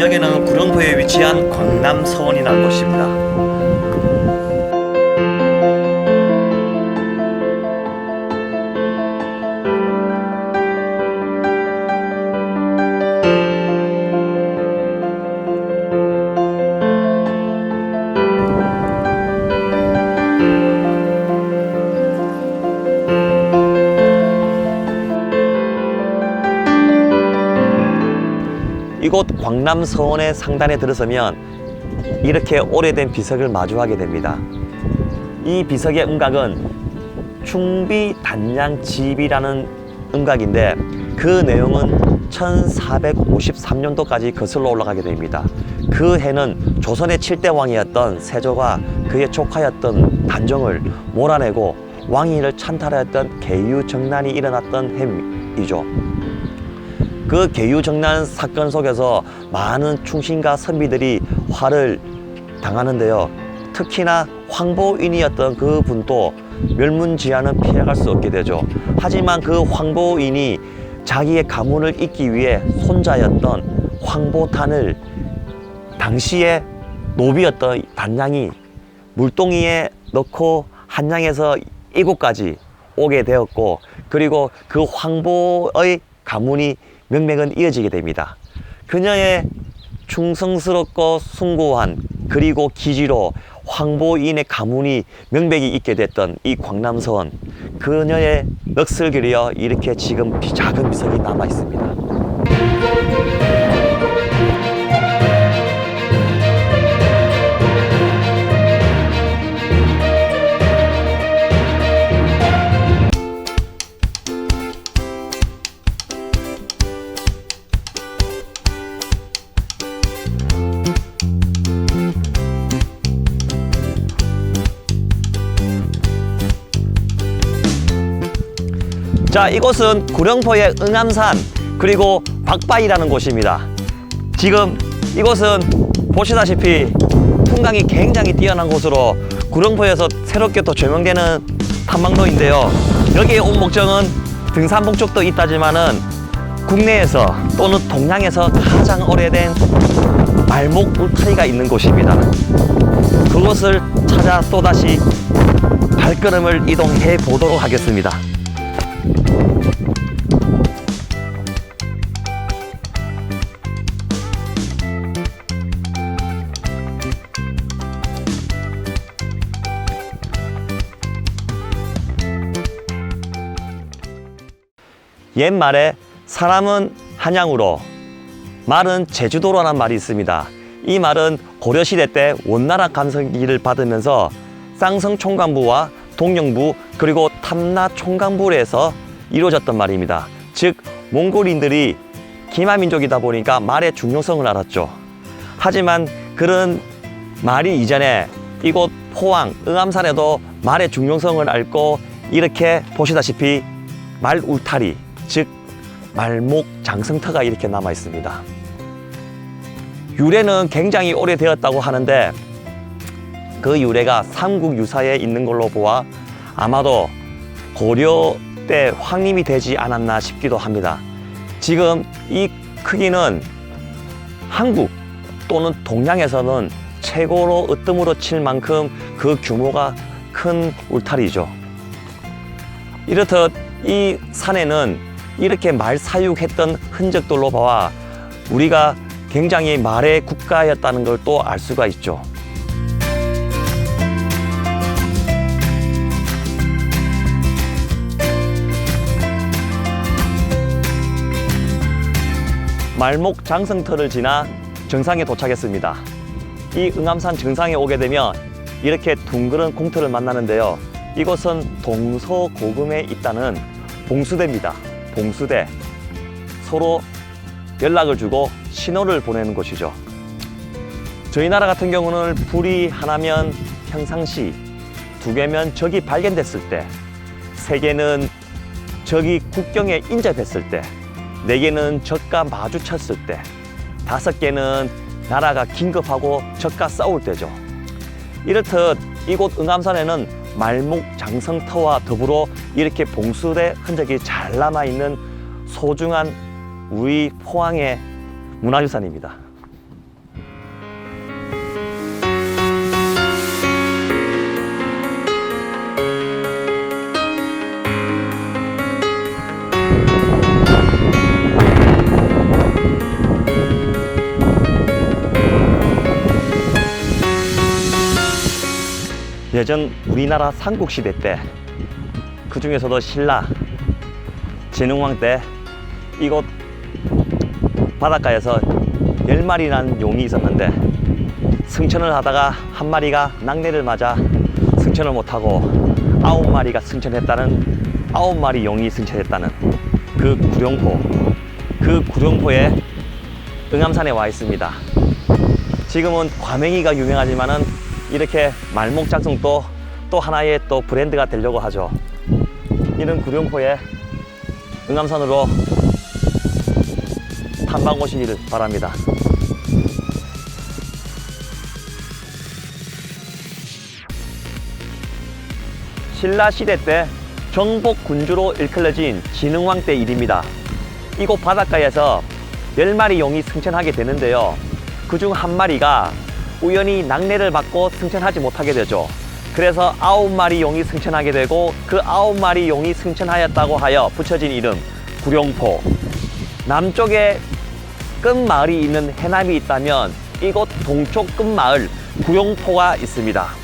어, 여기는 구룡포에 위치한 광남 서원이라는 곳입니다. 이곳 광남 서원의 상단에 들어서면 이렇게 오래된 비석을 마주하게 됩니다. 이 비석의 음각은 충비 단양 집이라는 음각인데 그 내용은 1453년도까지 거슬러 올라가게 됩니다. 그 해는 조선의 7대 왕이었던 세조가 그의 조카였던 단종을 몰아내고 왕위를 찬탈하였던 계유정난이 일어났던 해이죠. 그 계유정난 사건 속에서 많은 충신과 선비들이 화를 당하는데요. 특히나 황보인이었던 그 분도 멸문지하는 피해갈 수 없게 되죠. 하지만 그 황보인이 자기의 가문을 잇기 위해 손자였던 황보탄을 당시에 노비였던 단양이 물동이에 넣고 한양에서 이곳까지 오게 되었고 그리고 그 황보의 가문이 명맥은 이어지게 됩니다. 그녀의 충성스럽고 숭고한 그리고 기지로 황보인의 가문이 명백이 있게 됐던 이 광남서원 그녀의 넋을 그려 이렇게 지금 비- 작은 비석이 남아 있습니다. 자, 이곳은 구룡포의 응암산 그리고 박바위라는 곳입니다. 지금 이곳은 보시다시피 풍광이 굉장히 뛰어난 곳으로 구룡포에서 새롭게 또 조명되는 탐방로인데요. 여기에 온 목적은 등산 목적도 있다지만은 국내에서 또는 동양에서 가장 오래된 말목 울타리가 있는 곳입니다. 그곳을 찾아 또다시 발걸음을 이동해 보도록 하겠습니다. 옛말에 사람은 한양으로 말은 제주도로라는 말이 있습니다. 이 말은 고려시대 때 원나라 감성기를 받으면서 쌍성 총관부와 동령부 그리고 탐나 총관부에서 이루어졌던 말입니다. 즉 몽골인들이 기마민족이다 보니까 말의 중요성을 알았죠. 하지만 그런 말이 이전에 이곳 포항 응암산에도 말의 중요성을 알고 이렇게 보시다시피 말 울타리 즉 말목 장성터가 이렇게 남아 있습니다. 유래는 굉장히 오래되었다고 하는데 그 유래가 삼국 유사에 있는 걸로 보아 아마도 고려 때 황림이 되지 않았나 싶기도 합니다. 지금 이 크기는 한국 또는 동양에서는 최고로 으뜸으로 칠 만큼 그 규모가 큰 울타리죠. 이렇듯 이 산에는 이렇게 말 사육했던 흔적들로 봐와 우리가 굉장히 말의 국가였다는 걸 또 알 수가 있죠. 말목 장성터를 지나 정상에 도착했습니다. 이 응암산 정상에 오게 되면 이렇게 둥그런 공터를 만나는데요. 이곳은 동서고금에 있다는 봉수대입니다. 봉수대. 서로 연락을 주고 신호를 보내는 곳이죠. 저희 나라 같은 경우는 불이 하나면 평상시, 두 개면 적이 발견됐을 때, 세 개는 적이 국경에 인접했을 때, 네 개는 적과 마주쳤을 때, 다섯 개는 나라가 긴급하고 적과 싸울 때죠. 이렇듯 이곳 응암산에는 말목 장성터와 더불어 이렇게 봉수대 흔적이 잘 남아 있는 소중한 우리 포항의 문화유산입니다. 예전 우리나라 삼국시대 때 그 중에서도 신라 진흥왕 때 이곳 바닷가에서 열 마리란 용이 있었는데 승천을 하다가 한 마리가 낙뢰를 맞아 승천을 못하고 아홉 마리가 승천했다는 아홉 마리 용이 승천했다는 그 구룡포 그 구룡포에 응암산에 와 있습니다. 지금은 과메기가 유명하지만은 이렇게 말목작성도 또 하나의 또 브랜드가 되려고 하죠. 이런 구룡포에 응암산으로 탐방 오시기를 바랍니다. 신라 시대 때 정복 군주로 일컬어진 진흥왕 때 일입니다. 이곳 바닷가에서 열 마리 용이 승천하게 되는데요. 그중 한 마리가 우연히 낙뢰를 받고 승천하지 못하게 되죠. 그래서 아홉 마리 용이 승천하게 되고 그 아홉 마리 용이 승천하였다고 하여 붙여진 이름 구룡포. 남쪽에 끝마을이 있는 해남이 있다면 이곳 동쪽 끝마을 구룡포가 있습니다.